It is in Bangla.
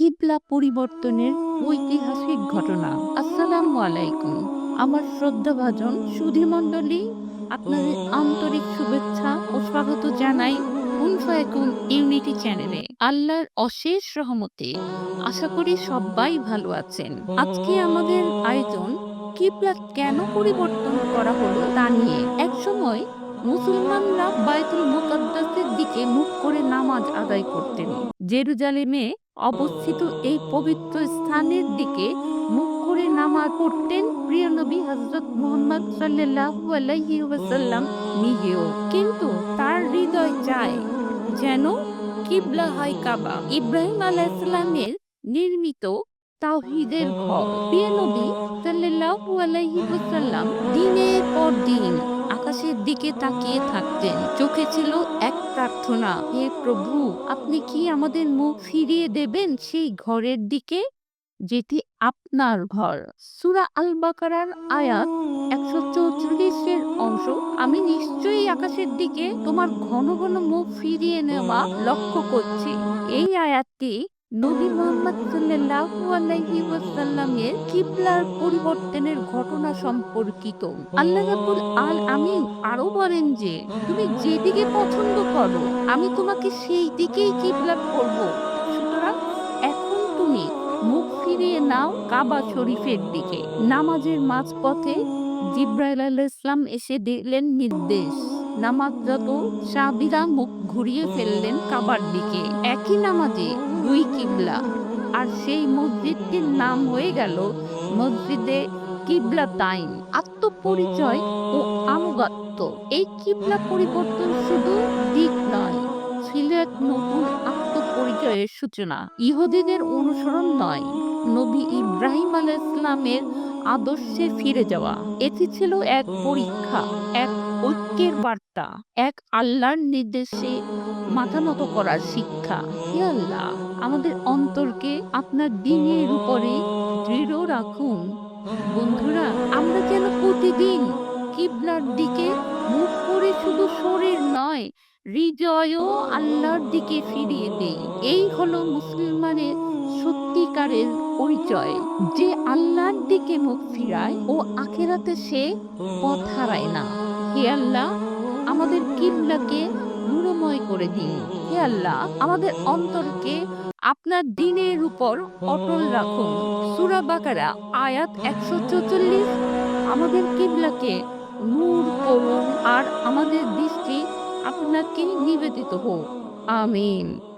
কিবলা পরিবর্তনের ঐতিহাসিক ঘটনা। আসসালামু আলাইকুম। আমার শ্রদ্ধাভাজন সুধী মণ্ডলী, আপনাদের আন্তরিক শুভেচ্ছা ও স্বাগত জানাই ফায়াকুন ইউনিটি চ্যানেলে। আল্লাহর অশেষ রহমতে আশা করি সবাই ভালো আছেন। আজকে আমাদের আয়োজন কিবলা কেন পরিবর্তন করা হলো তা নিয়ে। এক সময় মুসলমানরা বায়তুল মুকাদ্দাসের দিকে মুখ করে নামাজ আদায় করতেন। জেরুজালেমে অবস্থিত এই পবিত্র স্থানের দিকে মুখ করে নামাজ পড়তেন প্রিয় নবী হযরত মুহাম্মদ সাল্লাল্লাহু আলাইহি ওয়াসাল্লাম নিজেও। কিন্তু তার হৃদয় চায় যেন কিবলা হয় কাবা। ইব্রাহিম আলাইহিসসালামের নির্মিত তাওহীদের ঘর। প্রিয় নবী আলাইহি ওয়াসাল্লাম দিনের পর দিন আকাশের দিকে তাকিয়ে থাকতেন। চোখে ছিল এক প্রার্থনা, হে প্রভু, আপনি কি আমাদের মুখ ফিরিয়ে দেবেন সেই ঘরের দিকে, যেটি আপনার ঘর? সুরা আল বাকারার আয়াত একশো চৌচল্লিশের অংশ, আমি নিশ্চয়ই আকাশের দিকে তোমার ঘন ঘন মুখ ফিরিয়ে নেওয়া লক্ষ্য করছি। এই আয়াতটি নবী মোহাম্মদ সাল্লাল্লাহু আলাইহি ওয়াসাল্লামের কিবলার পরিবর্তনের ঘটনা সম্পর্কিত। আল্লাহ রাব্বুল আল আমিন আরও বলেন যে, তুমি যেদিকে পছন্দ করো, আমি তোমাকে সেই দিকেই কিবলা করব। সুতরাং এখন তুমি মুখ ফিরিয়ে নাও কাবা শরীফের দিকে। নামাজের মাঝপথে জিব্রাইল আলাইহিস ইসলাম এসে দিলেন নির্দেশ। নামাজরত সাহাবীরা মুখ ঘুরিয়ে ফেললেন কাবার দিকে। একই নামাজে দুই কিবলা। আর সেই মসজিদটির নাম হয়ে গেল মসজিদে কিবলা তাইন। আত্মপরিচয় ও আনুগত্য। এই কিবলা পরিবর্তন শুধু দিক নয়, ছিল এক নতুন আত্মপরিচয়ের সূচনা। ইহুদিদের অনুসরণ নয়, নবী ইব্রাহিম আলাহ ইসলামের আদর্শে ফিরে যাওয়া। এটি ছিল এক পরীক্ষা, এক ঐক্যের বার্তা, এক আল্লাহর নির্দেশে মাথা নত করার শিক্ষা। হে আল্লাহ, আমাদের অন্তরকে আপনার দিনের উপরে দৃঢ় রাখুন। বন্ধুরা, আমরা যেন প্রতিদিন কিবলার দিকে মুখ করে শুধু শরীর নয়, হৃদয়ও আল্লাহর দিকে ফিরিয়ে দেই। এই হলো মুসলমানের সত্যিকারের পরিচয়, যে আল্লাহর দিকে মুখ ফিরায় ও আখেরাতে সে পথ হারায় না। হে আল্লাহ, আমাদের কিবলাকে নূরময় করে দিন। হে আল্লাহ, আমাদের অন্তরকে আপনার দিনের উপর অটল রাখুন। সুরা বাকারা, আয়াত একশো চৌচল্লিশ। আমাদের কিবলাকে নূর করুন আর আমাদের দৃষ্টি আপনাকে নিবেদিত হোক। আমিন।